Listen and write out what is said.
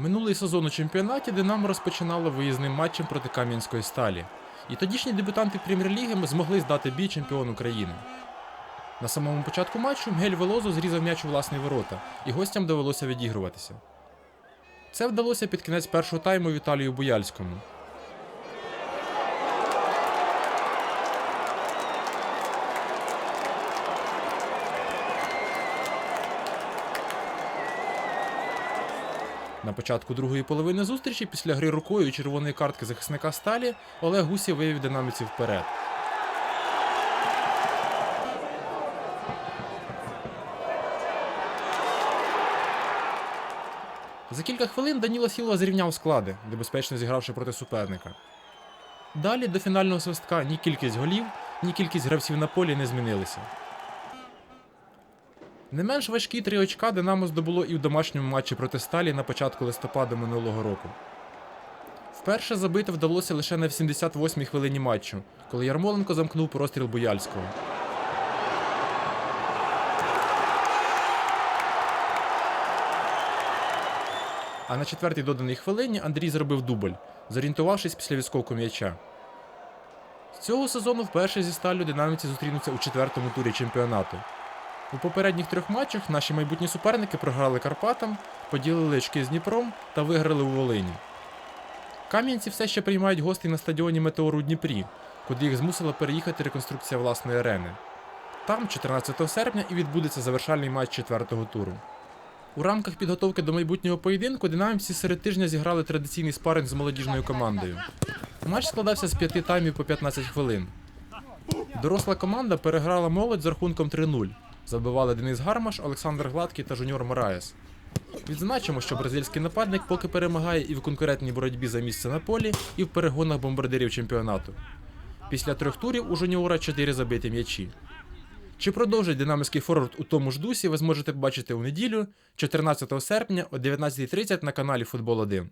Минулий сезон у чемпіонаті Динамо розпочинало виїзним матчем проти Кам'янської сталі. І тодішні дебютанти прем'єр-ліги змогли здати бій чемпіону країни. На самому початку матчу Мгель Велозо зрізав м'яч у власні ворота, і гостям довелося відігруватися. Це вдалося під кінець першого тайму Віталію Буяльському. На початку другої половини зустрічі, після гри рукою і червоної картки захисника сталі, Олег Гусів вивів динамівців вперед. За кілька хвилин Даніло Сілва зрівняв склади, небезпечно зігравши проти суперника. Далі до фінального свистка ні кількість голів, ні кількість гравців на полі не змінилися. Не менш важкі три очка Динамо здобуло і в домашньому матчі проти Сталі на початку листопада минулого року. Вперше забити вдалося лише на 78-й хвилині матчу, коли Ярмоленко замкнув простріл Буяльського. А на четвертій доданій хвилині Андрій зробив дубль, зорієнтувавшись після відскоку м'яча. З цього сезону вперше зі сталю динаміці зустрінуться у четвертому турі чемпіонату. У попередніх трьох матчах наші майбутні суперники програли Карпатам, поділили очки з Дніпром та виграли у Волині. Кам'янці все ще приймають гостей на стадіоні Метеор у Дніпрі, куди їх змусила переїхати реконструкція власної арени. Там, 14 серпня, і відбудеться завершальний матч четвертого туру. У рамках підготовки до майбутнього поєдинку динамівці серед тижня зіграли традиційний спаринг з молодіжною командою. Матч складався з п'яти таймів по 15 хвилин. Доросла команда переграла молодь з рахунком 3-0. Забивали Денис Гармаш, Олександр Гладкий та Жуніор Мораєс. Відзначимо, що бразильський нападник поки перемагає і в конкурентній боротьбі за місце на полі, і в перегонах бомбардирів чемпіонату. Після трьох турів у жуніора 4 забиті м'ячі. Чи продовжить динамівський форвард у тому ж дусі, ви зможете побачити у неділю, 14 серпня о 19.30 на каналі Футбол 1.